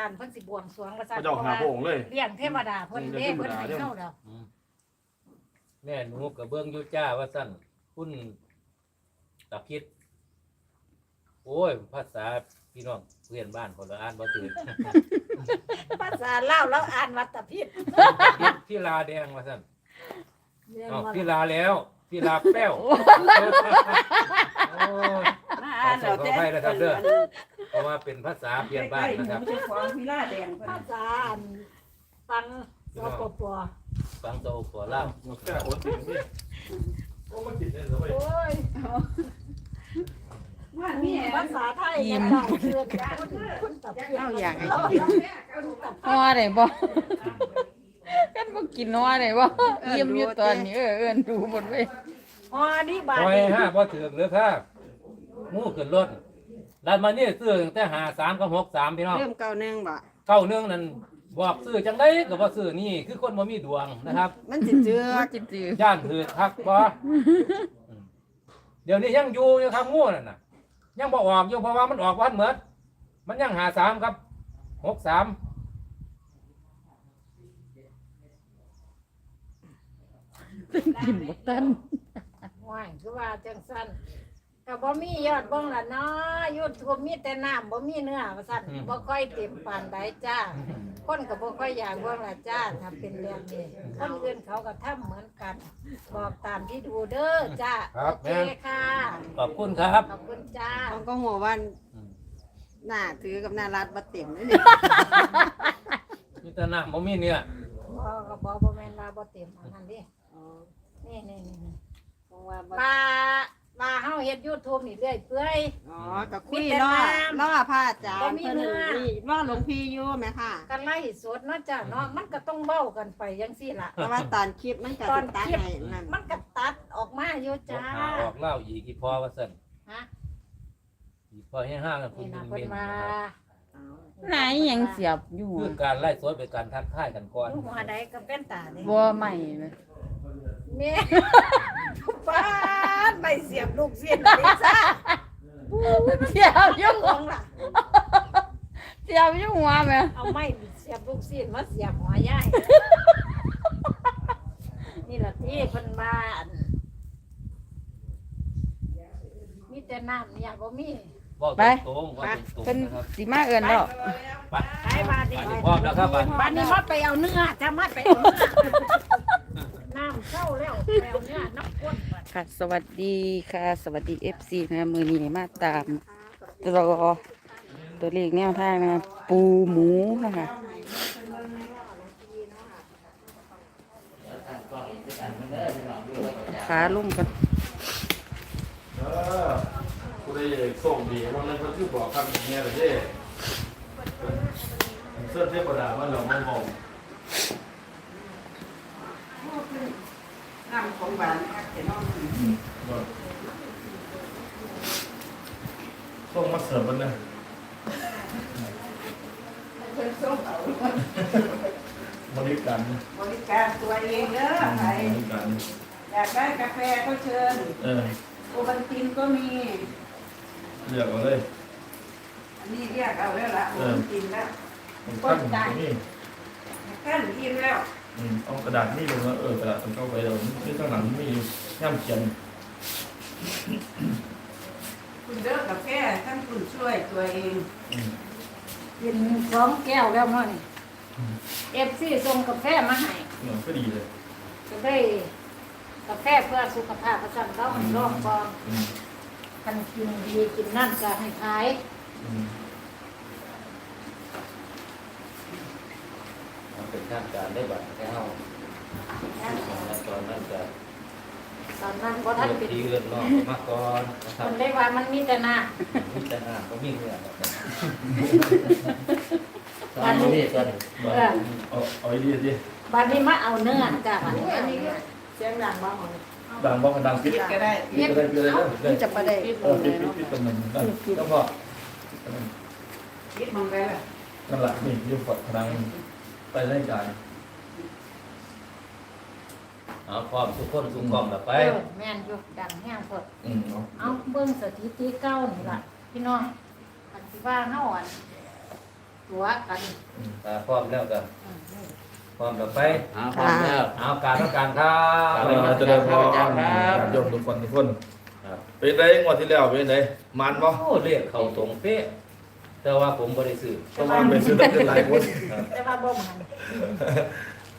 จารย์เพิ่นสิบวงสรวงว่าพซั่นระเจ้าหาพระองค์เลย เลี้ยงเทวดาเพิ่นเด้เลี้ยงเทวเพิ่นดาให้เด้อเข้าแล้วแม่หนูกับเบื้องอยุจ้าว่าสั้นคุณตะคิดโอ้ย ภาษาพี่น้องเพื่อนบ้านคนละอ่านบ่ถือภาษาลาวแล้วอ่านวัตตพิษพี่ลาแดงว่าสั้นเรียนอ้าวว่าพี่ลาแล้ว พี่ลาแป้วโอ้ยมา อ่านแล้วแต่ขออภัยนะครับเด้อเพราะว่าเป็นภาษาเพื่อนบ้านนะครับใกล้ๆหมูเจ้าของพิล่าแดงเพิ่นภาษาอันฟังสปปฟังโตหัวเล่าแค่โอนติดนี่โอ้มันติดเลยเหรอเว้ยโอ้ยว่านี่ภาษาไทยเนี่ยได้เพื่อนกันคุณตะพิษเอาอย่างไอ้นัวได้บ่กันบ่กินนัวได้บ่ยิ้มอยู่ตอนนี้เออเอิ้นดูหมดเว้ยอ๋อนี่บาดคอยนี้ห้าพอถึงเลยครับ งูขึ้นรถดันมานี่ซื้อตั้งแต่หาสามกับหกสามพี่น้อง เริ่มเก้าหนึงบ่เก้าเรื่องนั้นบอกซื้อจังได้ก็บ่ซื้อนี่คือคนบ่มีดวงนะครับมันสิเจือจิจือย่านถือคักบ่เดี๋ยวนี้ยังอยู่อยู่ครับงูนั่นน่ะ ยังบ่ออกอยู่เพราะว่ามันออกวันเหมือนมันยังหาสามครับหกสามกินบ่ทันว่ายคือว่าจังซั่น ก็บ่มียอดเบิ่งล่ะเนาะ YouTube มีแต่น้ำบ่มีเนื้อว่าซั่นบ่ค่อยเต็มปานใดจ้า คนก็บ่ค่อยอยากเบิ่งล่ะจ้าถ้าเป็นแบบนี้คนอื่นเขาก็ทำเหมือนกัน บอกตามที่ดูเด้อจ้าโอเคค่ะ ขอบคุณครับ ขอบคุณจ้าเขาก็หัวว่าอืม หน้าถือกับหน้ารัดบ่เต็มเลยนี่ มีแต่น้ำบ่มีเนื้อบ่ก็บ่บ่แม่นว่าบ่เต็มอันนั้นเดินี่นี่นี่นี่เพราะว่าบ่ว่า ว่าเฮาเฮ็ด YouTube นี่เรื่อยเปื่อย อ๋อก็คุยมีแต่รอน้ำรอพระอาจารบ่ย์มีเพิ่นเนื้อนี่รอหลวงพี่อยู่แม่ค่ะกันไล่สดเนาะจ้าเนาะมันก็ต้องเว้ากันไปจังซี่ล่ะ เพราะว่าตอนคลิปมันก็ตอสินตัดคลิป ให้นั่นมันก็ตัดออกมาอยู่จ้า หาออกเหล่าอีกอีพอว่าซั่นฮะ อีพอให้ห้ากันคุนี่ณนะเป็นเพิ่นเบนมานะครับไหนยังเสียบอยู่คือการไล่สดเป็นการทักทายกันก่อนลูกหัวใดก็เป็นตาเด้บ่ใหม่เลยแม่ป้า ดไปเสียบลูกเสียบนี่ซะเสียบอยู่ของล่ะเสียบอยู่หัวแม่เอาไม้เสียบลูกเสียบมาเสียบหัวยายนี่ล่ะที่เพิ่นว่าอันมีแต่น้ำเนี่ยบ่มีบอกตรงๆว่าตรงเพิ่นๆนะครับสิมาเอิ้นแล้วไปไปบาดนี้อันนี้พร้อมแล้วครับบัดบาดนี้มาไปเอาเนื้อจะมาไปเอาเนื้อน้ำเข้าแล้วไปเอาเนื้อน้ำข้นบัด ค่ะ สวัสดีค่ะ สวัสดี FC นะมือนีมาตามรอตัวเลขแนวทางนะ ปูหมูนะคะขาลุ่มกันเออผู้ใดส่งดีวันนั้นเพิ่นคือบอกคำอย่างเงี้ยเลยเด้เสื้อเทพดามันเรามอมอง น้ำของหวานครับแต่น้องส่งมาเสิร์ฟมันนะเพิ่นส่งเอาบริการบริการตัวเองเด้อใครบริการอยากได้กาแฟก็เชิญเออโอบันตินก็มี เรียกเอาเลย อันนี้เรียกเอาแล้วล่ะโอบันตินแล้วผมตั้งตรงนี้กั้นอิ่มแล้ว อืมเอากระดาษนี่ลงแล้วเออกระดาษมันเข้าไปเราที่ข้างหลังมีย่ำเขียนคุณเด้อกาแฟท่านคุณช่วยตัวเองอืมกินสองแก้วแล้วเนาะนี่เอฟซีส่งกาแฟมาให้เนี่ยก็ดีเลยจะได้กาแฟเพื่อสุขภาพประจำเขาให้ร้องก่อนอืม กันกินดีกินนั่นก็ให้ขาย อืม มัน เป็นทางการได้บัตรแค่เฮาตอนนั้นจะตอนนั้นก็ท่านเลือกเป็นที่เลือกนอกมาก่อนนะครัมับนได้ว่ามันมีแต่หน้ามีแต่หน้าก็มีเนื้อครับตอนนี้ตอนนี้บอกเอาเอาไอ้ดีดิบัดนี้มาเอาเนื้อจ้ะบัดนี้อันนี้เสียงดังบ้างของดังบอกกันดังปิดก็ได้ปิดก็ได้ปิดเลยเลยจะประเดี๋ยวเออปิดปิดปิดตรงนั้นนั่นแล้วก็คิดมองไปละนั่นแหละนี่ยืมกดพลัง ไปไล่จ่ายเอาพร้อมทุกคนทุกกล่องแล้วไป เออแม่นอยู่ดังแห้งพดอืมเอาเอาเบิ่งสถิติเก้านี่ล่ะพี่น้องอันที่ว่าเฮาอันตัวกันถ้าพร้อมแล้วก็พร้อมแล้วไป เอาพร้อมแล้ว เอาการต้องการครับครับเออเจะได้พออาจารย์ครับญาติโยมทุกคนทุกคนครับ เป็นไงงวดที่แล้วเป็นไงมันบ่โอ้เรียกเขาตรงเป๊ะ แต่ว่าผมบริสุทธิ์ต้องมาไปซื้อได้เป็นหลายคนแต่ว่าบ่มัน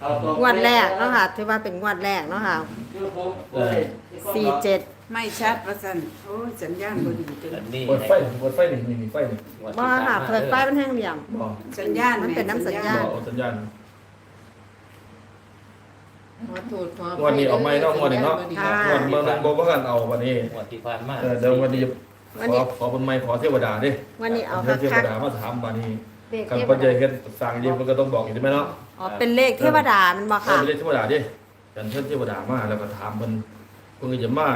เอาตรงงวดแรกเนาะค่ะถือว่าเป็นงวดแรกเนาะค่ะยูทูบเออสี่เจ็ดไม่ชัดว่าซั่นโอ้ยสัญญาณบ่ดีจังอันนี้เปิดไฟเปิดไฟนี่มีมีไฟนี่บ่ค่ะเปิดไฟมันแห้งเหลี่ยมบ่สัญญาณมันเป็นน้ำสัญญาณบ่เอาสัญญาณ ขอโทษขอวันนี้เอาไม้เนาะวันนี้เนาะ ค่ะ วันเมื่อนั้นบอกว่ากันเอาวันนี้ งวดที่ผ่านมาเออเดี๋ยววันนี้ วันขนี้อขอบนไม้ขอเทวดาดิวันนี้เอาเทคักวดามาถามวันนี้เด็กกันเทปัจวจัยดาเฮ็ดสั่งดีมันก็ต้องบอกอยู่ใช่ไหมเนาะๆอ๋อเป็นเลขเทวดามันบ่เออค่ะ ไปเรียกเทวดาดิกันเชิญเทวดามาแล้วก็ถามมันเพิ่นก็จะมา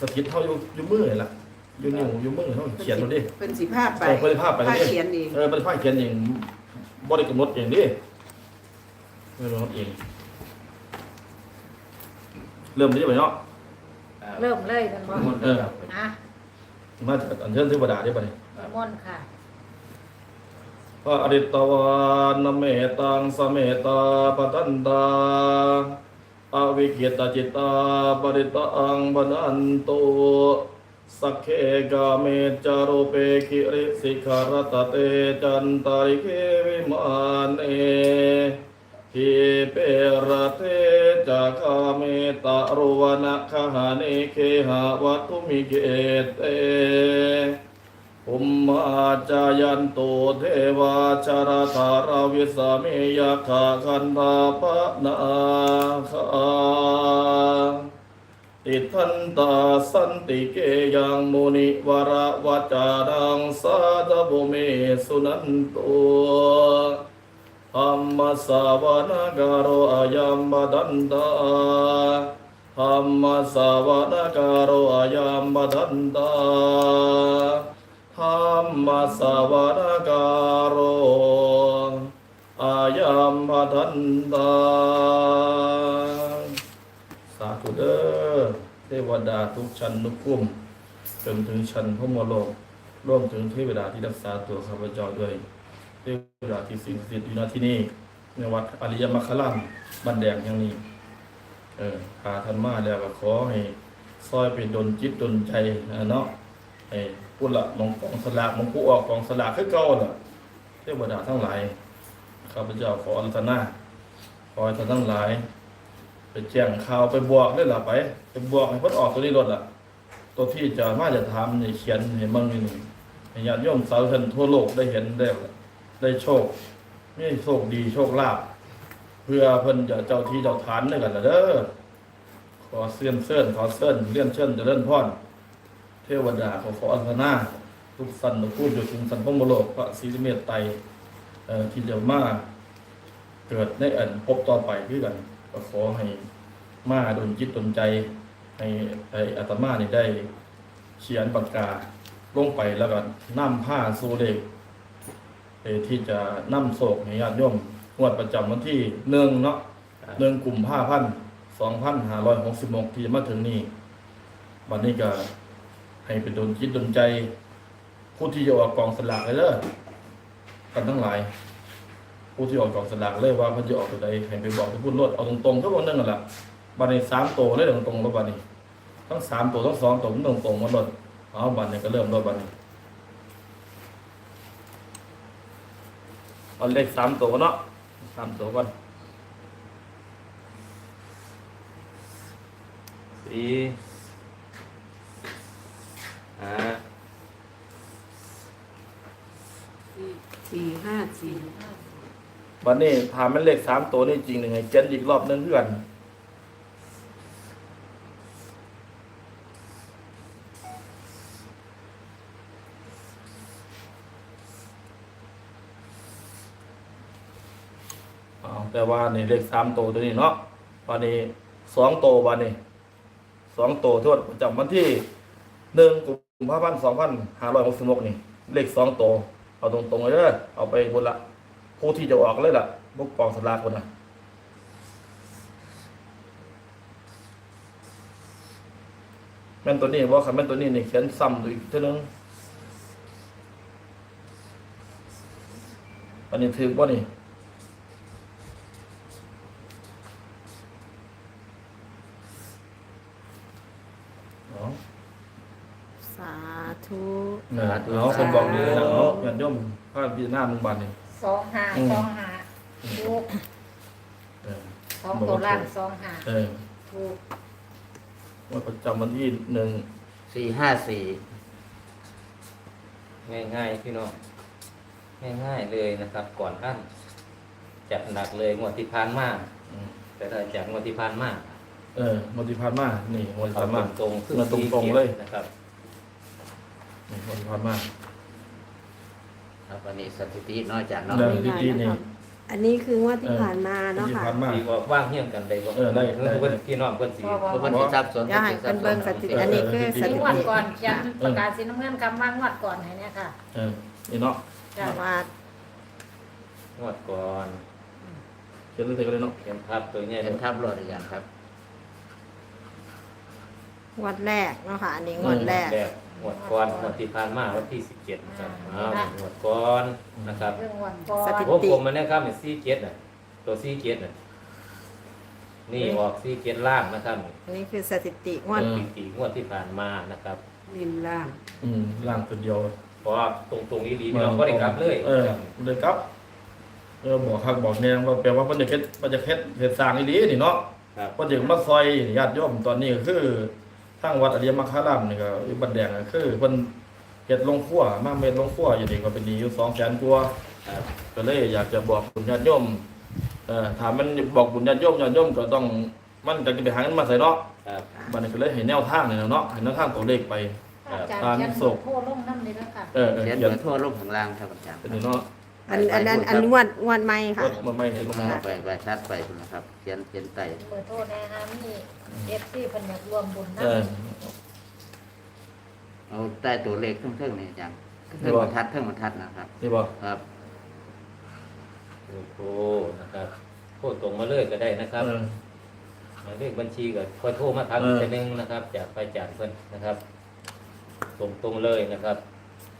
สถิตเท่าอยู่อยู่มือนี่ล่ะอยู่นิ้วอยู่มือเฮาเขียนมันดิ เป็นสิภาพไปเออเพิ่นสิพาไปภาพดิเขียนเองเออมันไฟเขียนเองบ่ได้กำหนดเองดิไม่กำหนดเอง เริ่มที่ไปเนาะ เริ่มเลยมันบ่เออ นะ มาจากอันเชิญเทวดาได้ปะเนี่ยนิมนต์ค่ะพระอริตวานเมตังสเมตาปตันตาอวิกิตจิตตาปริตังบนันตุสักเคกาเมจารุเปกิริสิขารตเตจันตาริเควิมานเอ ทิเปรเทจะคาเมตะรุวนะคหาเนเคหาวัตุมิเกเตอุมมาจายันตุเทวาชารธาราวิสาเมยคาคันธาปนาคาติทันตาสันติเกยังมุนิวรวจานังสาธบุเมสุนันตุ ธรรมสาวนาการโอายัมบดันตาธรรมสาวนาการโอายัมบดันตาธรรมสาวนาการโอายัมบดันตาสาธุเด้อเทวดาทุกชั้นทุกภูมิจนถึงชั้นพมโลกร่วมถึงเทวดาที่รักษาตัวข้าพเจ้าด้วย เทวดาที่สิ่งศักดิ์สิทธิ์อยู่ณที่นี่ในวัดอริยมรรคลามบันแดงอย่างนี้ เออพาท่านมาแล้วก็ขอให้ซอยเป็นดนจิตดนใจนะเนาะไอ้พูดละมองกองสลากมองผู้ออกกองสลากคือเก่าล่ะเทวดาทั้งหลายข้าพเจ้าขออรัตนาขอให้ท่านทั้งหลาย ไปแจ้งข่าวไปบวกได้ล่ะไปไปบวกให้เพิ่นออกตัวนี้รถล่ะ ตัวที่จะมาจะทำในเขียนให้มั่งนี่ให้ญาติโยมสาวชนทั่วโลกได้เห็นได้ ได้โชคมีโชคดีโชคลาภเพื่อเพิ่นจะเจ้าที่เจ้าฐานด้วยกันละเด้อขอเสื่อนเสื่อนขอเสื่อนเลื่อนเชิญเจริญพรเทวดาขอขออัลนาทุกสันทุกพูดอยู่ถึงสันพมโลกพระศรีเมตไตรเอ่อที่จะมาเกิดในอันพบต่อไปคือกันก็ขอให้มาดลจิตดลใจให้ให้อาตมานี่ได้เขียนปากกาลงไปแล้วก็นำผ้าสู่เลขเอ่อ ที่จะนำโศกให้ญาติโยมงวดประจำวันที่หนึ่งเนาะหนึ่งกลุ่มห้าพันสองพันห้าร้อยหกสิบหกที่จะมาถึงนี้วันนี้ก็ให้เป็นดนจิตดนใจ ผู้ที่จะออกกองสลากเลยเด้อกันทั้งหลาย ผู้ที่ออกกองสลากเลยว่าเพิ่นจะออกตัวใดให้ไปบอกที่พูดรถเอาตรงๆทุกคนนั่นแหละบัดนี้สามตัวเลยตรงๆแล้วบัดนี้ทั้งสามตัวทั้งสองตัวมันตรงๆหมันรถเอาบัดนี้ก็เริ่มรถบัดนี้ เอาเลขสามตัวเนาะสามตัวก่อนสี่ห้าสี่ห้าสี่วันนี้ถามมันเลขสามตัวนี่จริงหนึ่งไงเจนอีกรอบหนึงเพื่อน แต่ว่านี่เลขสามตัวตัวนี้เนาะวันนี้สองโตวันนี้สองโตทวดประจำวันที่หนึ่งกุมภาพันธ์สองพันห้าร้อยหกสิบหกนี่ เลขสองโต เอาตรงๆเลยเด้อเอาไปคนละผู้ที่จะออกเลยล่ะพวกกองสลากคนน่ะแม่นตัวนี้ว่าคันแม่นตัวนี้นี่เขียนซ้ำอีกเท่านึงอันนี้ถือบ่านี่เอา สาธุ เนี่ยเอาคนบอกนี่นะเอาญาติโยม พระพิจารณามึงบัดนี่ สองหาอืม สองหาถูกเออ สองตัวล่างสองหาเออถูกวันประจำวันที่หนึ่งสี่ห้าสี่ง่ายๆพี่น้องง่ายๆเลยนะครับ ก่อนท่านจัดหนักเลยงวดที่ผ่านมาอืมแต่ถ้าจากงวดที่ผ่านมาเออมติพันมานี่มติเอาพันมา ตรงๆคือมาตรงๆเลย นะครับนี่มติพันมา ครับวันนี้สถิติน้อยจากเนาะเดินดีๆนี่ อันนี้คืองวดที่ผ่านมาเนาะมติค่ะพันมา ดีกว่าว่างเฮี้ยงกันได้บ่เออได้ได้ เพิ่นพี่น้องเพิ่นสิเพราะวันที่ทรัพย์สนอย่าให้เป็นเบิ่งสถิติอันนี้คือสสีถิงวดติก่อนเขียนประกาศสีน้ำเงินคำว่างวดก่อนให้เนี่ยค่ะเออนี่เนาะจ้ะว่า งวดก่อนเขียนเลยกันเลยเนาะเขียนภาพตัวใหญ่เป็นทับรถอีกอย่างครับงวดแรกเนาะค่ะ อันนี้งวดแรก แบบ งวดก่อนงวดที่ผ่านมาวันที่17นะครับอ้าวงวดก่อนนะครับเรื่องงวดก่อนสถิผมผมมันนะครับเนี่ยซี่เจ็ดน่ะตัวซี่เจ็ดน่ะนี่ออกซี่เจ็ดล่างนะครับอันนี้คือสถิติงวดปีกี่งวดที่ผ่านมานะครับริมล่าง อืมล่างตัวเดียวเพราะว่าตรงตรงๆนี้ดีเราก็ได้กลับเลยเออเลยครับเออบอกคักบอกแนงว่าแปลว่าเพิ่นจะเฮ็ดมันจะเฮ็ดเฮ็ดสร้างอีหลีนี่เนาะครับ เพิ่นจะมาซอยญาติโยมตอนนี้ก็คือ ทางวัดอริยมรรคารามนี่ก็อยู่บันแดงก็คือเพิ่นเฮ็ดโรงครัวมาเม็ดโรงครัวอยู่นี่ก็เป็นหนี้อยู่200,000กว่าครับก็เลยอยากจะบอกบุญญาติโยมเอ่อถามมันบอกบุญญาติโยมญาติโยมก็ต้องมันจะไปหาเงินมาใส่เนาะครับบัดนี้ก็เลยให้แนวทางนี่เนาะให้แนวทางตัวเลขไป อาจารย์ตามเขียนโศสุกโคลงน้ำเลยแล้วค่ะ เออเออเขียนเขียเบนอร์โทรลงข้างล่างครับอาจารย์ เป็นนี่เนาะ อันอันนั้นอันงวดงวดใหม่ค่ะ มันไม่เห็นลงมาไปไปชัดไปคุณนะครับเขียนเขียนไต่เบอร์โทรแนะฮะมีเอฟซีเพิ่นอยากรวมบุญนะเออ เอาใต้ตัวเลขเครื่องๆนี่อาจารย์เครื่องบรรทัดเครื่องบรรทัดนะครับ นี่บ่ครับโอ้โหนะครับโทรตรงมาเลยก็ได้นะครับเออ หมายเลขบัญชีก็คอยโทรมาทักเออีอกทีนึงนะครับ จากไปจากเพิ่นนะครับตรงตรงๆเลยนะครับ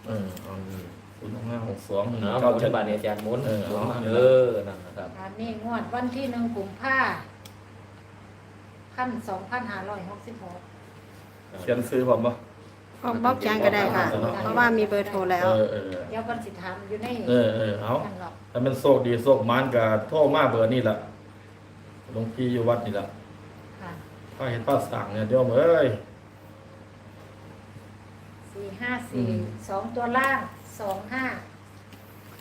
เออเอานี่ ศูนย์ห้าหกสองหนึ่งเอาเก้าปัจเจ็จุดบันเนี่ยอาจารย์หมุนเออหมุนมาเอาเออนั่นนะครับอันนี้งวดวันที่หนึ่งกุมภาพันสองพันห้าร้อยหกสิบหกเขียนซื้อผมบ่ออกบล็อกแจ้งก็ได้ค่ะเพราะว่ามีเบอร์โทรแล้ว เออเออเดี๋ยววันสิทามอยู่ในเออเออเอานั่นหรอกถ้ามันโชคดีโชคมานก็โทรมาเบอร์นี่ล่ะหลวงพี่อยู่วัดนี่ล่ะค่ะ ถ้าเห็นป้าสั่งเนี่ยเดี๋ยวเอ้ย สี่ห้าสี่สองตัวล่างสองห้า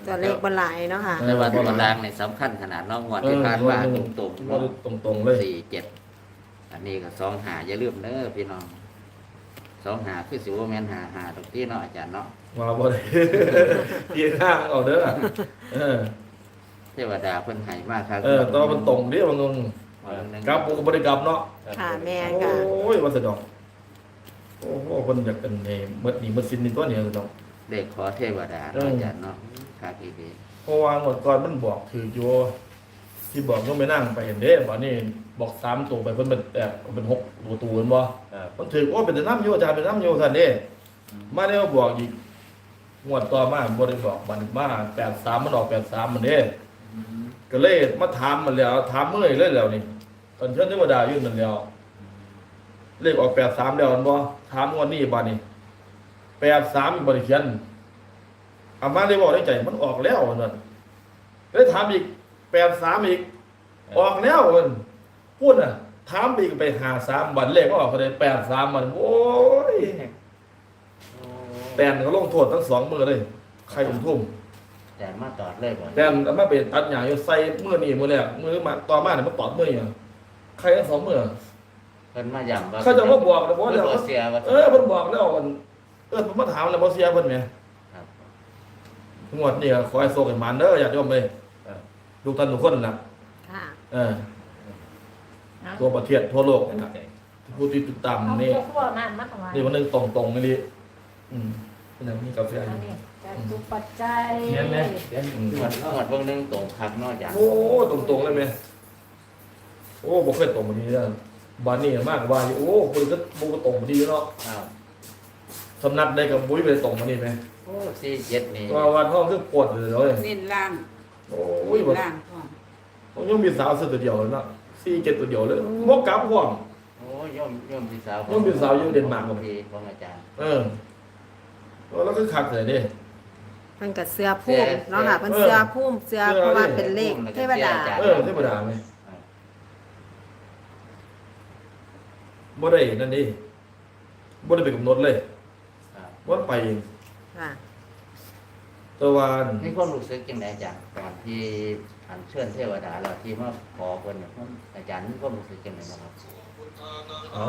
ตัวเลขบนหลายเนาะค่ะ แต่ว่าตัวล่างในสำคัญขนาดเน้องงวดที่ผ่านมาตรงตรงเออตรงตรงๆเลยสี่เจ็ดอันนี้ก็สองหาอย่าลืมเด้อพี่น้องสองหาคือสิวแมนหาหาตรงที่เนาะอาจารย์เนาะมาบ่ได้พี่ข้างเอาเด้อเออเทวดาเพิ่นให้มากครับเออแตอนมันตรงเดิมันงงวันหนึ่ง กลับบ่ก็บ่ได้กลับเนาะค่ะแม่โอ้ยว่าสะดอก โอ้โหคนอยากกันเอเมื่อนี่เมื่อสิ้นนี่ตัวนี้สะดอกเด็กขอเทวดาเอเนาะออาจารย์เนาะครับอีดีเพราะว่าหมดก่อนมันบอกถืออยู่ที่บอกต้องไปนั่งไปเห็นเด้บัดนี้บอกสามตัวไปเพิ่นเป็นแปดเป็นหกตัวตัวเห็นบ่ครับมันถือโอ้เป็นแต่น้ำอยู่อาจารย์เป็นน้ำอยู่ท่านเด้มาแล้วบอกอีกงวดต่อมาบ่ได้บอกบัดมา83มันออก83มันเด้ก็เลยมาถามมันแล้วถามเมื่อยเลยแล้วนี่ตอนเชิญเทวดาอยู่นั่นแล้ว เลขออก83แล้วมันบ่ถามงวดนี้บัดนี้83อีกบ่ได้เขียนอามาเลยบอกในใจมันออกแล้วนั่นเลยถามอีก83อีก ออกแล้วมันพูดน่ะถามอีกไปหาสามวันเลขก็ออกก็ได้แปดสามวันโอ้ยแตนก็ลงโทษทั้งสองมือเลย ใครอุ้มทุ่มอาจารย์มาตอดเลยบ่แตนเอามาเป็นตัดหยางอยู่ใส่มือนี่มือแรกมือมาต่อมาเนี่ยมาตอดมือนี่ใครทั้งสองมือ เพิ่นมาย้ำว่าเขาจะมาบอกเลยว่าเพิ่นเดี๋ยวบ่เสียว่าเออเพิ่นบอกแล้วมันเออผมมาถามแล้วบ่เสียเพิ่นแหมครับงวดนี้ก็ขอให้โชคให้มันเด้อญาติโยมเอ้ยลูกท่านทุกคนน่ะค่ะเออทั่วประเทศทั่วโลกนี่นะผู้ที่ติดตามเอานี่พวกพวกนั่นมาทำไมนี่มันนึงตรงตรงๆนี่ดิอืมเป็นอย่างนี้กาแฟอันนี้จะตุปัจจัยเขียนไหมเขียนอืมงวดงวดเบิ่งหนึงตรงคักเนาะอาจารย์โอ้ตรงตรงๆเลยไหมโอ้บ่เคยตรงแบบนี้เลย บานนี้มากว่าอยู่โอ้คุยก็บุกตรงแบบนี้เนาะอ้าวสำนักได้กับบุ้ยไปตรงแบบนี้ไหมโอ้สี่เจ็ดนี่ว่าวันห้องคือปวดเลยเลยเน้นล่างโอ้ยบ่ล่างพร้อมผมยังมีสาวเสื้อตัวเดียวเลยเนาะสี่เจ็ดตัวเดียวเลยบ่กลับพร้อมโอ้ย่อมย่อมพี่สาวย่อมพี่สาวอยู่เดนมาร์กของพี่ของอาจารย์ เออแล้วก็คักเลยเด้เพิ่นกับเสื้อพุ่มเนาะค่ะเพิ่นเสื้อพุ่มเสื้อเพราะว่าเป็นเลขเทวดา เออเทวดาไหม บ่ได้นั่นดิบ่ได้ไปกำหนดเลยครับว่าไปเองค่ะ แตะวันมีความรู้สึกจังไดอาจารย์ตอนที่อัญเชิญเทวดาแล้วที่มาขอเพิ่นเนี่ยอาจารย์มีความรู้สึกจังไดบ้างครับเอ้า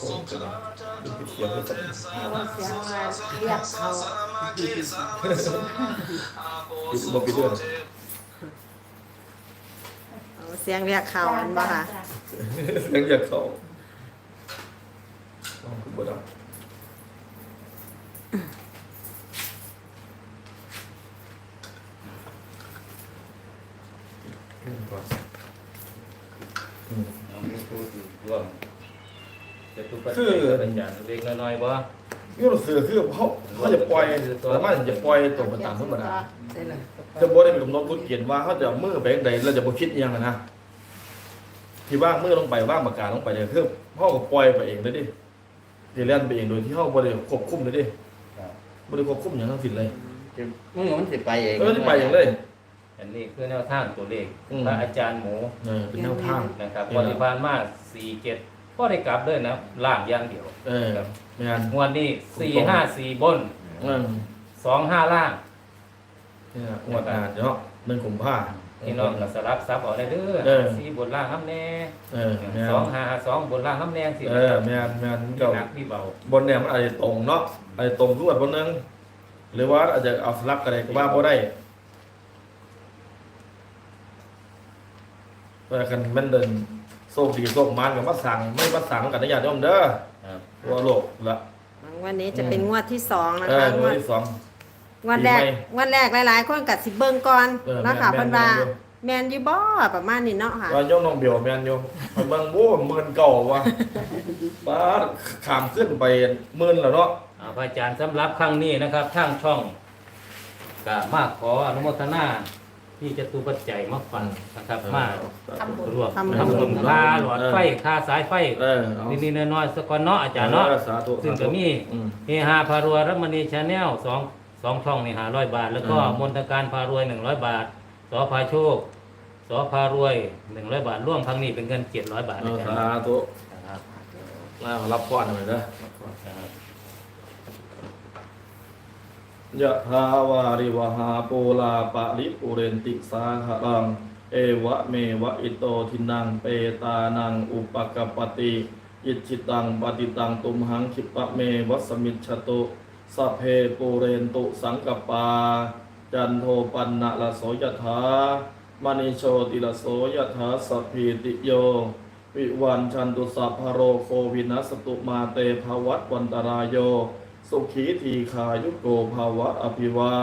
โอ้กระดาษดูพิเทียบกันสักเอาว่าเสียงว่าเรียกเขาปิดบ่ปิดด้วยเอาเสียงเรียกเขาอันบ่ค่ะ เสียงจากเขา เอาคือบ่ดังอืมก่อนอืมเอามีผู้ที่ร่วมจะตุปัจจัยเป็นอย่างเล็กน้อยๆบ่ยูรู้สึกคือเขาเขาจะปล่อยแต่ว่าจะปล่อยตัวมันตามธรรมดาได้เลยจะบ่ได้เป็นกำหนดกฎเกณฑ์ว่าเขาจะเอามือไปจังใดแล้วจะบ่คิดอิหยังอะนะที่ว่างมือลงไปว่างปากกาลงไปเนี่ยคือเขาก็ปล่อยไปเองเลยดิ เดี๋ยวเล่นไปเองโดยที่เขาบ่ได้ควบคุมเลยดิบ่ได้ควบคุมอย่างทั้งสิ้นเลยจะมือมันสิไปเองเออที่ไปเองเลย อันนี้คือแนวทางตัวเลขอืม พระอาจารย์หมูเออเป็นแนวทาง นะครับนี่วัแหนละที่ผ่านมา47ก็ได้กลับเลยนะล่างอย่างเดียวเออแม่นงวดนี้454บนเออ25ล่าง เนี่ยงวดหน้าเนาะหนึ่งกุมภาพี่น้ องก็สลับซับเอาได้เด้เอออ สี่บนล่างน้ำแน่เออแม่นสองห้าสองบนล่างน้ำแน่สิเออแม่นแม่นมีก็หนักมีเบาบนเนี่ยมันอาจจะตรงเนาะอาจจะตรงทุกวันบนนึงหรือว่าอาจจะเอาสลับกันเลยก็ว่าบ่ได้เพราะกันแมันเดินโชคดีโชคมันกับมาสั่งไม่มาสั่งกันนะญาติโยมเด้อครับ ตัวโลกละวันนี้จะเป็นงวดที่สองนะเอคะองงววดดที่สอง งวดแรกปีใหม่งวดแรกหลาย ๆ คนกับสิเบิ่งก่อนเออเนาะค่ะแม่เพิ่นนว่าแม่นอยู่ แมนอยู่บ่ประมาณนี้เนาะค่ะ ว่าโยมน้องเบียวแม่นอยู่ไปเบิ่งโอ้หมื่นเก่าวะบ้าขามขึ้นไปหมื่นแล้วเนาะ อ่าพระอาจารย์สำหรับครั้งนี้นะครับทางช่องก็มาขออนุโมทนาที่จะตูปัจจัยมาฟันนะครับ มาทำบุญรวมทำบุญ ทำบุญค่าหลอดไฟค่าสายไฟเออเอานิดๆน้อยๆสกอนเนาะอาจารย์เนาะสาธุซึ่งก็มี อืม เฮฮาพารวยรัตมณีชาแนลสอง สองช่องนี่หาร้อยบาท แล้วก็อืมมนตการพารวยหนึ่งร้อยบาทสอพาโชคสอพารวยหนึ่งร้อยบาทร่วมครั้งนี้เป็นเงินเจ็ดร้อยบาทเอนะอครัสาบธุครับมารับพรหน่อยเด้อ ครับยะทาวาริวหาปูลาปะริปุเรนติสาหรัง เอวะเมวะอิโตทินังเปตานังอุปกปปติ อิจิตังปฏิตังตุมหังคิปะเมวัสมิจฉตุ สัพเพปูเรนตุสังกปา จันโทปันนะละโสยถามณิโชติละโสยถาสัพพิติโย วิวันชันตุสัพพะโรโควินัสตุมาเตภวัตวันตรายโย สุขีทีขายุโกภาวะอภิวา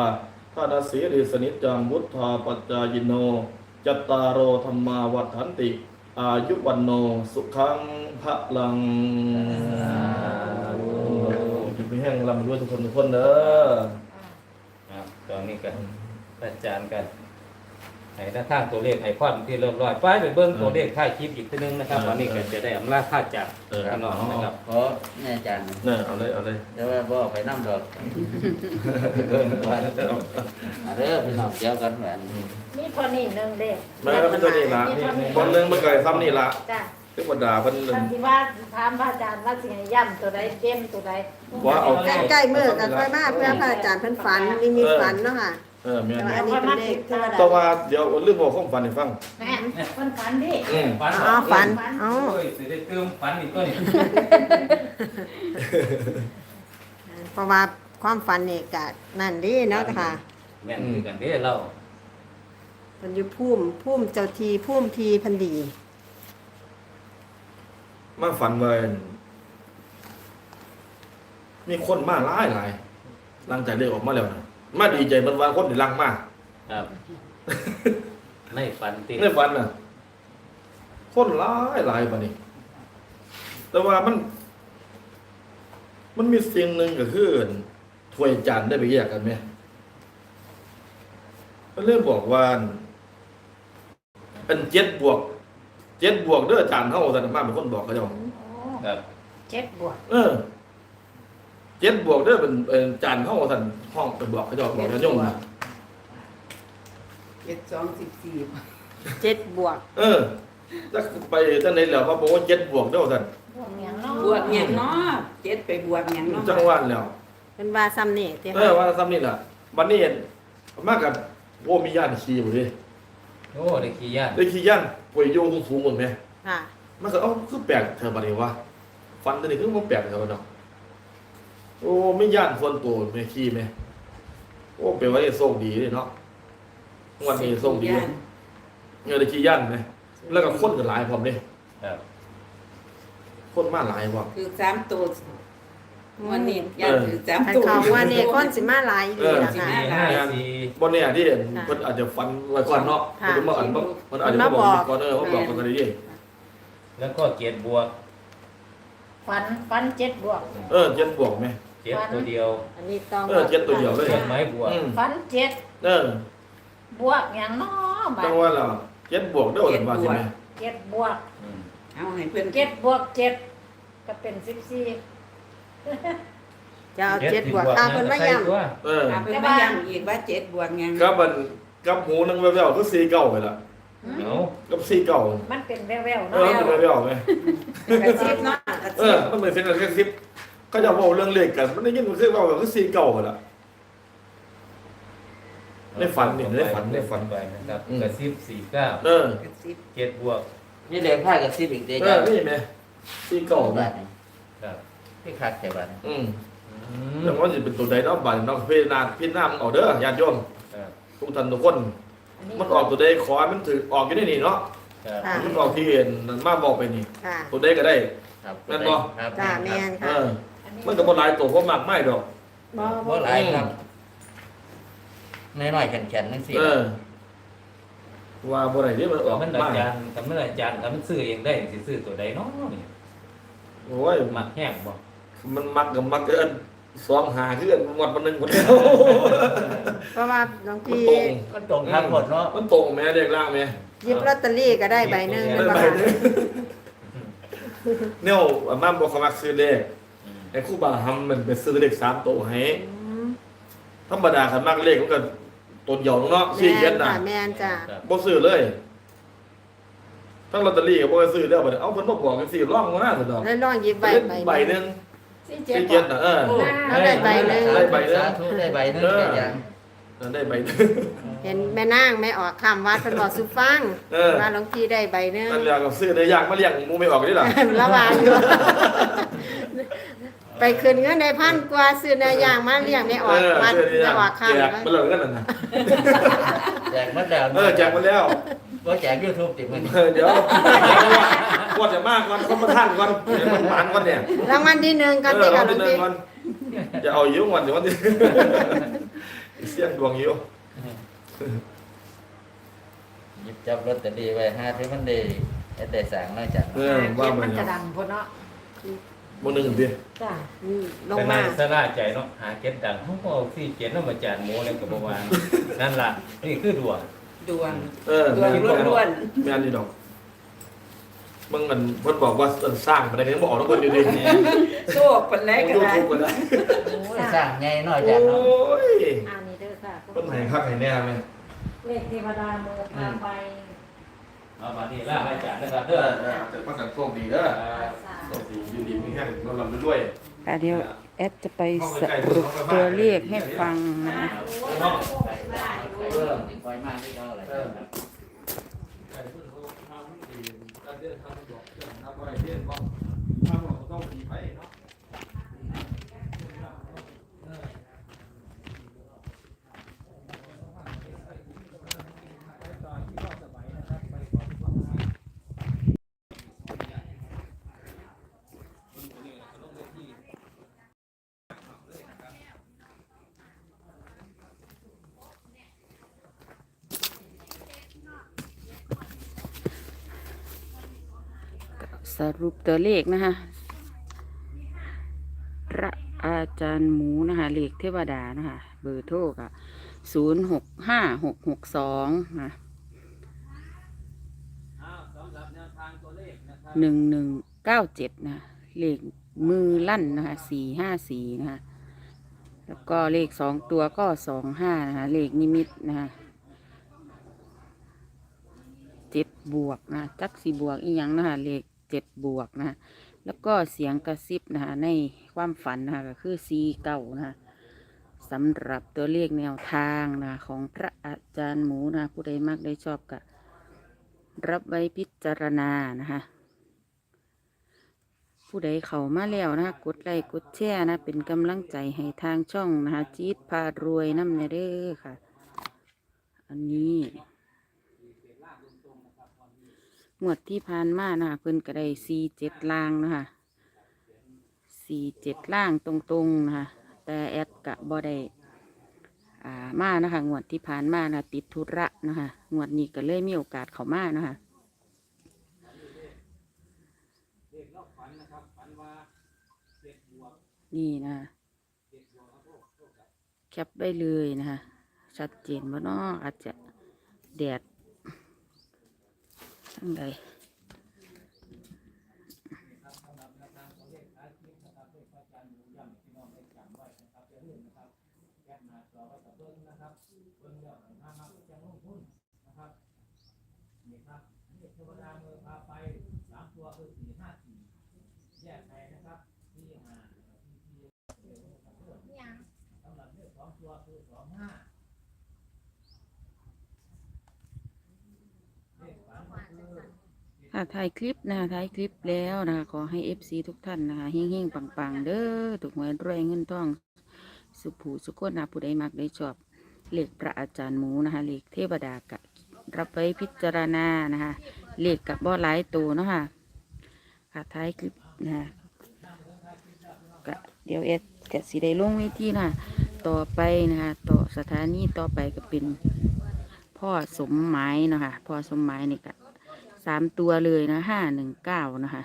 ทานาสีริสนิจจังมุทธาปัจจายโน จัตตารโอธรรมาวัฏันติ อายุวันโนสุขังพระลัง แห้งลำด้วยทุกคนทุกคนเด้อครับตอนนี้กันอาจารย์กันให้หน้าทางตัวเลขให้ความที่เริ่มร้อยไปไปเบิ้งตัวเลขค่ายคลิปอีกทีนึงนะครับตอนนี้ก็จะได้อำลาค่าจากพี่น้องนะครับขอแน่อาจารย์เนี่ยเอาเลยเอาเลยเดี๋ยวว่าบ่เอาไปนั่งดอกเอาเด้อพี่น้องเดี๋ยวกันแหวนมีเท่านี้หนึงเด้อแม่เป็นตัวนี้ละคนหนึงมันเกิดซ้ำนี่ละจ้ะ เทวดาเพิ่น ท่านที่ว่าถามพระอาจารย์ว่าสิให้ย่ำตัวใดเด่นตัวใดว่าเอา ใกล้ๆมื้อกันค่อยมาเพื่อพระอาจารย์เพิ่นฝันมีมีฝันเนาะค่ะ เออแม่นแต่ว่าอันนี้เป็นเลขเทวดาต่อมาเดี๋ยวเรื่องบอกข้อมฟันให้ฟัง แม่คนฝันดิอืมฝันอ๋อฝันอ๋อ โอ้ยสิได้เติมฝันอีกตัวนี้เพราะว่าความฝันนี่ก็นั่นดีเนาะค่ะแม่นคือกันเด้อเรามันอยู่พุ่มพุ่มเจ้าทีพุ่มทีเพันดี มาฝันว่ามีคนมาหลายหลายหลังจากเลขออกมาแล้วนะมาดีใจมันว่าคนนี่ลังมากครับในฝันติในฝันน่ะ คนหลายหลายปะนี่แต่ว่ามัน มันมีสิ่งหนึ่งก็คือถ้วยจานได้ไปแยกกันไหมก็เริ่มบอกว่าเป็นเจ็ดบวก เจ็ดบวกเด้ออาจารย์เฮาแต่มาเป็นคนบอกเขาเจ้าครับเจ็ดบวกเออเจ็ดบวกเด้อเป็นเป็นอาจารย์เฮาท่านห้องเป็นบอกเขาเจ้าบอกญาติโยมนะเจ็ดสองสิบสี่เจ็ดบวกเออถ้าไปท่านใดแล้วเขาบอกว่าเจ็ดบวกเด้อท่านบวกอย่างเนาะบวกอย่างเนาะเจ็ดไปบวกอย่างเนาะจังหวัดแล้วเป็นว่าซ้ำนี่เด้เออว่าซ้ำนี่ล่ะบัดนี้มากับโอ้มีญาติขี่บ่ดิ โอ้ได้ขี้ย่านได้ขี่ย่านป่วยโยงสูงๆหมดไหมค่ะ มันก็เอ้าคือแปลกเธอบัดนี้วะฟันตัวนี้คือบ่แปลกเธอเนาะโอ้ไม่ย่านส่วนตัวแม่ขี่แม่โอ้เป็นว่าได้โชคดีเลยเนาะวันนี้โชคดีเงินได้ขี่ย่านไหมแล้วก็คนก็หลายพร้อมเด้ครับคนมาหลายพร้อม คือสามตัว วันนี้ยันคือสามอันตัวของว่านี่คนสิมาหลายอีหลีล่ะค่ะสี่ห้าสี่บ่แน่ที่เพิ่นอาจจะฟันไว้ก่อนเนาะค่ะเพิ่นบ่อันบ่เพิ่นอาจจะบ่บอก ก่อนเออเขาบอกกันก็ได้ดิแล้วก็เจ็ดบวกฟันฟันเจ็ดบวกเออเจ็ดบวกไหม เจ็ดตัวเดียวอันนี้ต้องเออเจ็ดตัวเดียวเลย เจ็ดไม้บวกอืมฟันเจ็ดเออบวกอย่างเนาะบาจัดงว่าล่ะเจ็ดบวกเด้อว่าสิแม่เจ็ดบวก อืมเอาให้เพื่อนเจ็ดบวกเจ็ดก็เป็นสิบสี่ จะเอาเจ็ดบวกตามเพิ่นมาย้ำตัวเออเอาเพื่อนมาย้ำอีกว่าเจ็ดบวกอย่างกับมันกับหูนึงแว่วๆคือ4เก้าไปละเอากับ4เก้ามันเป็นแววๆเออเนาะมันเป็นแว่วๆไหมกระซิบเนาะกระเอซิอบมันเหมือนเส้นกระซิบก็จะเว้าเรื่องเลขกัน มันได้ยินมันคือเว้าคือ4เก้าไปละ ได้ฝันนี่ได้ฝันได้ฝัน ไปนะครับอืม กระซิบสี่เก้าเออกระซิบเจ็ดบวกนี่เด็กพากับซิบอีกเด้เอจ้ะอนี่แม่4เก้าแม่บาทนี่ครับ พี่คักแต่บาทนี่อืมอืมแล้วว่าสิเป็นตัวใดเนาะบาดเนาะพิจารณาพิจารณามันออกเด้อญาติโยมครับทุกท่านทุกคน มันออกตัวใดขอให้มันถือออกอยู่ในนี่เนาะครับค่ะมันออกที่เห็นมาบอกไปนี่ ค่ะตัวใดก็ได้ ครับนั่นบ่ ครับจ้าแม่นเอค่ะอมันก็บ่หลายตัวเพราะมากไม่ดอก บ่บ่หลายครับน้อยๆแข็งๆนั่นสิเออ ว่าบ่ได้ที่มันออกมันมาอาจารย์กับมันอาจารย์กับมันซื้อเองได้สิซื้อตัวใดเนาะนี่โอ้ย มักแห้งบ่ มันมักกับมักเกินสองหาคือกันหมดมันหนึงหมดแล้วเพราะว่าบางมันทีตรงมันตรงทางหมดเนาะมันตรงแม่เด็กล่างแม่หยิบลอตเตอรี่ก็ได้ใบหนึงได้แม่นบ่ใบค่ะหนึงเนี่ยอาม่าบอกเขามักซื้อเลขอืมไอ้ครูบาทำมันไปซื้อเลขสามตัวให้อืมธรรมดาคันมักเลขมันก็ตัวเดียวเนาะสี่แม่เย็นนน่ะค่ะแม่นจ้าครับบ่ซื้อเลยทั้งลอตเตอรี่ก็บ่ได้ซื้อแล้วบัดนี้เอาเพิ่นมาบอกกันสิร่องบ่น่าสนดอก แล้วลองหยิบใบเล่นใบใบหหนึนึงง สี่สี่เจ็ดเจ็ดน่ะเออ เอาได้ใบหนึ่ง ได้ใบหนึ่ง สาธุได้ใบหนึงเออได้ยังนั่นได้ใบหนึงเห็นแม่นางแม่ออกคำว่าเพิ่นบอกสุฟังเออ ว่าหลวงพี่ได้ใบหนึงนั่นแหละก็ซื้อได้ยากมาเลี้ยงหมูไม่ออกนี่ล่ะระหว่างอยู่ไปคืนเงินในพันกว่าซื้อเนื้อย่างมาเลี้ยงไม่อเออกอมาซื้อได้จะยากออกข้างแจกมาเลยกันนั่นน่ะแจกหมาแล้วเออแจกมาแล้ว บ่แจก YouTube ติดมันเออเดี๋ยวกวดจะมากก่อนเขามาท่านก่อนเดี๋ยวมันหวานก่อนเนี่ยรางวัลที่หนึ่งเอกันอติเราค่ะหลจะวงเดินพี่ก่อนจะเอาอยู่วันเดี๋ยววันที่เสี่ยงดวงอยู่หยิบจับลอตเตอรี่ไว้หาที่มันได้เฮ็ดได้สร้างน้อยจังเออว่าเจ็ดมัมันนเนี่จะยดังพุ่นเนาะบ่หนึงดิจ้าอืมลงแต่มา นายสลาใจเนาะหาเจ็ดดังเขาก็เอาสี่เจ็ดแล้วมาจานหมูแล้วก็บ่ว่านั่นล่ะนี่คือดวง ดวงเออดวงล้วนแม่นนี่ดอกมึงมันเพิ่นบอกว่าสร้างไปได้ก็ยังบ่ออกทุกคนอยู่ดีๆโชคคนแรกก็ยูได้ทูบก็ได้โอ้ยสร้างใหญ่น้อยโอจังเนาะ้ยอันนี้เด้อค่ะเพิ่นให้คักให้แน่แม่เลขเทวดาโมพาไปเอามานี่ล่าอาจารย์นะครับเอเด้ออเออจะมากันโชคดีเด้อสาโชคดีอยู่ดีมีแห้งเราลำไปด้วยค่ะเดี๋ยวแอดจะไปสรุปตัวเลขให้ฟังนะเออปล่อยมาที่เขาอะไร เออการเพิ่นเขาทำดีการเดินทางมันบอกเรื่องทำอะไรเรื่องของทำของต้องดี รุปตัวเลขนะคะพระอาจารย์หมูนะคะเลขเทวดานะคะเบอร์โทรกับศูนย์หกห้าหกหกสองนะหรับแนวทางตัวเลขนะครับหนึ่งหนึ่งเก้าเจ็ดนะเลขมือลั่นนะคะสี่ห้าสี่นะคะแล้วก็เลขสองตัวก็สองห้านะคะเลขนิมิตนะคะเจ็ดบวกนะจักสีบวกอีกอย่างนะคะเลข เจ็ดบวกนะแล้วก็เสียงกระซิบนะคะในความฝันนะคะก็คือสีเก้านะคะสำหรับตัวเลขแนวทางนะของพระอาจารย์หมูนะผู้ใดมักได้ชอบก็รับไว้พิจารณานะคะผู้ใดเข้ามาแล้วนะคะกดไลค์กดแชร์นะ เป็นกำลังใจให้ทางช่องนะคะจีดพารวยน้ำเนเด้อค่ะ อันนี้ งวดที่ผ่านมานะคะเพิ่นก็ได้สี่เจ็ดล่างนะคะสี่เจ็ดล่างตรงๆนะคะแต่แอดกะบ่ได้อ่ามานะคะงวดที่ผ่านมานะติดธุระนะคะงวดนี้ก็เลยมีโอกาสเข้ามานะคะนี่นะแคปไปเลยนะคะชัดเจนว่านาะอาจจะแดด ทั้ง ค่ะถ่ายคลิปนะคะถ่ายคลิปแล้วนะคะขอให้ FC ทุกท่านนะคะเฮงๆปังๆ เด้อถูกหวยรวยเงินทอง สุผูสุขนะผู้ใดมักได้ชอบเหลขพระอาจารย์หมูนะคะเหลขเทวดากะรับไว้พิจารณานะคะเหลขกับบ่หลายตัวเนาะค่ะค่ะท้ายคลิปนะคะกะเดี๋ยวเอ็ดกะสิได้ลงเวทีนะต่อไปนะคะต่อสถานีต่อไปก็เป็นพ่อสมหมายเนาะคะพ่อสมหมายนี่กะ สามตัวเลยนะห้าหนึ่งเก้านะคะ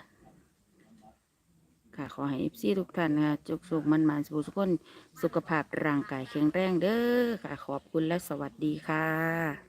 ค่ะขอให้เอฟซีทุกท่านนะคะจุกสุกมันมันสุขสุขคนสุขภาพร่างกายแข็งแรงเด้อค่ะ ขอบคุณและสวัสดีค่ะ